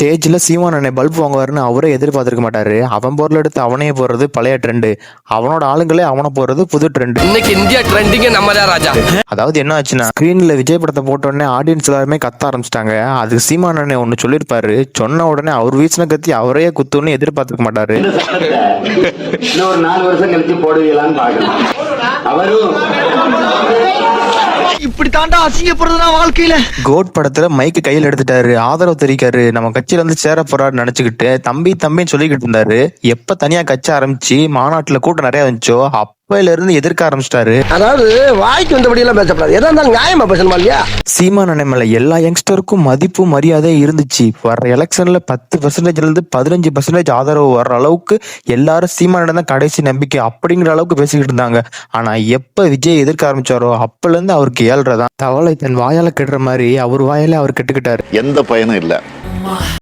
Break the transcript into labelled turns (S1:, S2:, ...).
S1: ஸ்டேஜ்ல சீமான் அண்ணன் பல்ப் வாங்குவாருன்னு அவரே எதிர்பார்த்திருக்க மாட்டாரு. அவன் பொருள் எடுத்து அவனே போடுறது பழைய ட்ரெண்டு அவனோட ஆளுங்களே அவனை போடுறது புது ட்ரெண்டு
S2: இன்னைக்கு இந்தியா ட்ரெண்டிங்க நம்ம தான் ராஜா.
S1: அதாவது என்ன ஆச்சுன்னா ஸ்க்ரீன்ல விஜய் படத்தை போட்ட உடனே ஆடியன்ஸ் எல்லாருமே கத்த ஆரம்பிச்சிட்டாங்க. அது சீமான் அண்ணன் ஒன்று சொல்லியிருப்பாரு. சொன்ன உடனே அவர் வீசின கத்தி அவரே குத்துன்னு எதிர்பார்த்திருக்க மாட்டாரு.
S3: இன்னும் ஒரு நாலு வருஷம் கழிச்சு போடுவீங்களான்னு பாக்கலாம் அவரும்
S4: இப்படி தாண்டா அசிங்கப்படுறதுனா வாழ்க்கையில.
S1: கோட் படத்துல மைக்கு கையில் எடுத்துட்டாரு. ஆதரவு தெரிவிக்காரு. நம்ம கட்சியில வந்து சேர போறாரு நினைச்சுக்கிட்டு தம்பி தம்பின்னு சொல்லிக்கிட்டு இருந்தாரு. எப்ப தனியா கட்சி ஆரம்பிச்சு மாநாட்டுல கூட்டம் நிறைய வந்துச்சோ அப்பையில இருந்து எதிர்க்க ஆரம்பிச்சிட்டாரு.
S4: அதாவது வாய்க்கு வந்தபடி எல்லாம் பேசப்படாது. எதா இருந்தாலும் நியாயமா பேசணுமா இல்லையா?
S1: சீமான் மேல எல்லா யங்ஸ்டருக்கும் மதிப்பு மரியாதை இருந்துச்சு. வர எலெக்ஷன்ல பத்து பர்சன்டேஜ்ல இருந்து பதினஞ்சு பர்சன்டேஜ் ஆதரவு வர்ற அளவுக்கு எல்லாரும் சீமான் அண்ணன் தான் கடைசி நம்பிக்கை அப்படிங்கிற அளவுக்கு பேசிக்கிட்டு இருந்தாங்க. ஆனா எப்ப விஜய் எதிர்க்க ஆரம்பிச்சாரோ அப்பல இருந்து அவருக்கு ஏழ்றதான். தவளை தன் வாயால கெடுற மாதிரி அவர் வாயால அவர் கெட்டுக்கிட்டாரு.
S5: எந்த பயனும் இல்லை.